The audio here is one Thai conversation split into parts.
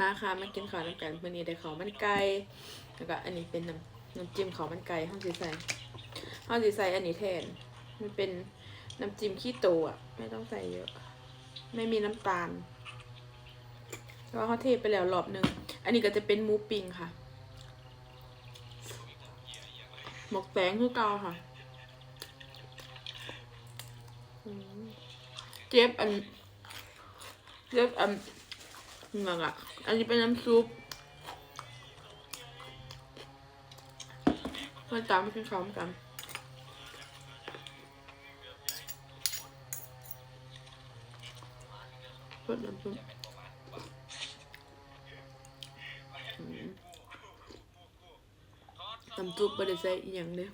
มาค่ะมากินข้าวน้ำกันวันนี้ได้ข้าวมันไก่แล้วก็อันนี้เป็นน้ำน้ำจิ้มข้าวมันไก่ห้องสีใส่ห้องสีใส่อันนี้แทน มันเป็นน้ำจิ้มขี้โตอะ ไม่ต้องใส่เยอะ ไม่มีน้ำตาลแล้วเขาเทไปแล้วรอบหนึ่งอันนี้ก็จะเป็นหมูปิ้งค่ะหมกแตงคือเกาค่ะเจ็บอันเจ็บอันเงอะ อันนี้เป็นน้ำซุปมาตามมากินข้าวกันเพิ่มน้ำซุปน้ำซุปไม่ได้ใส่อย่างเดียว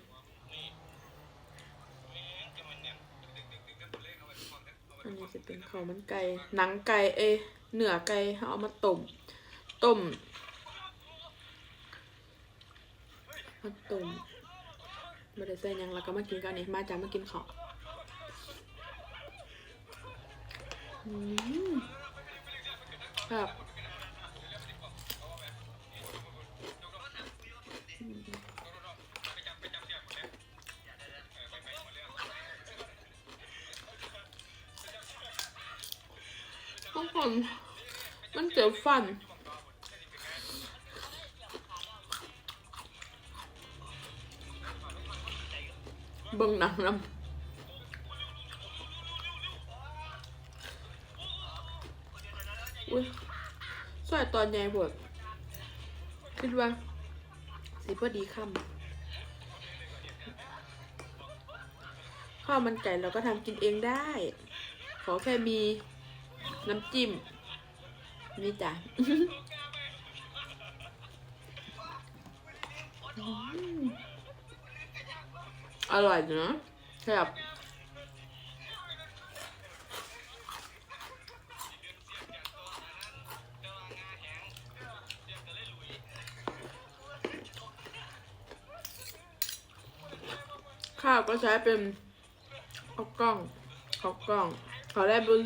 อันนี้ จะเป็นข้าวมันไก่หนังไก่เอเนื้อไก่เอามาต้มต้มมาต้มมาได้ใส่ยังแล้วก็มากินกันนี่มาจ้ามากินข้าวอืมครับ ทุกคนมันเจ็บฟันเบิ่งหนังนำอุ้ยสวยตอนใหญ่ปวดคิดว่า สีพอดีคำข้าวมันไก่เราก็ทำกินเองได้ ขอแค่มี น้ำจิ้ม นี่จ้ะอร่อยนะแซ่บข้าวก็ใช้เป็นข้าวกล้องข้าวกล้องข้าวแรบเบอ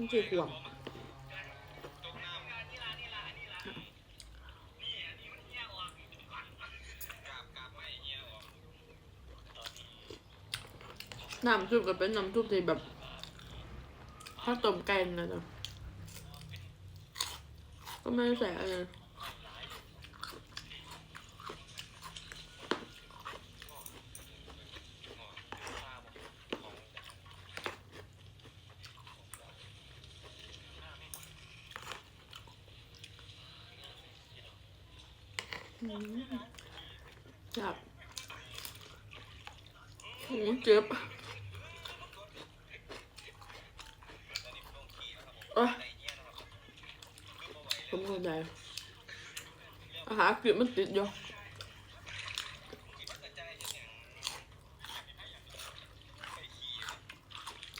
ไม่ใช่ห่วงน้ำซุปก็เป็นน้ำซุปที่แบบถ้าต้มไก่นะจ๊ะก็ไม่ใส่อะไร จับโหเจ็บอ้ผมเข้าใจอาหารกลิ่นมันติดอยู่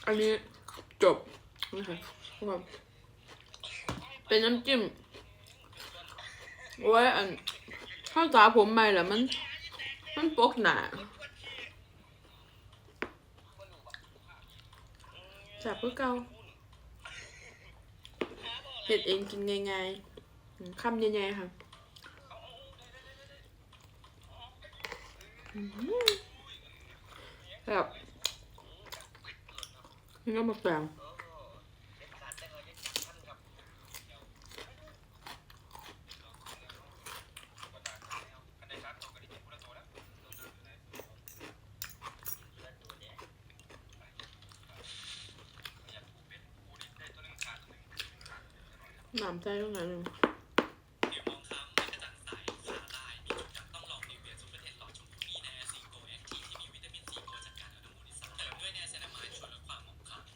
อันนี้จบนะคะทุกคนเป็นน้ำจิ้มไว้อัน ข้าวสาผมใหม่แหละมัน มันปกหนาจับเพื่อเกาเห็ดเองกินง่ายๆคำใหญ่ๆค่ะแบบนี่ก็มาแปลง หนามใจตรงไหนหนึ่ง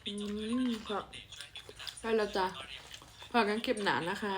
อืมครับใช่แล้วจ้ะพอกันคลิปหนานะคะ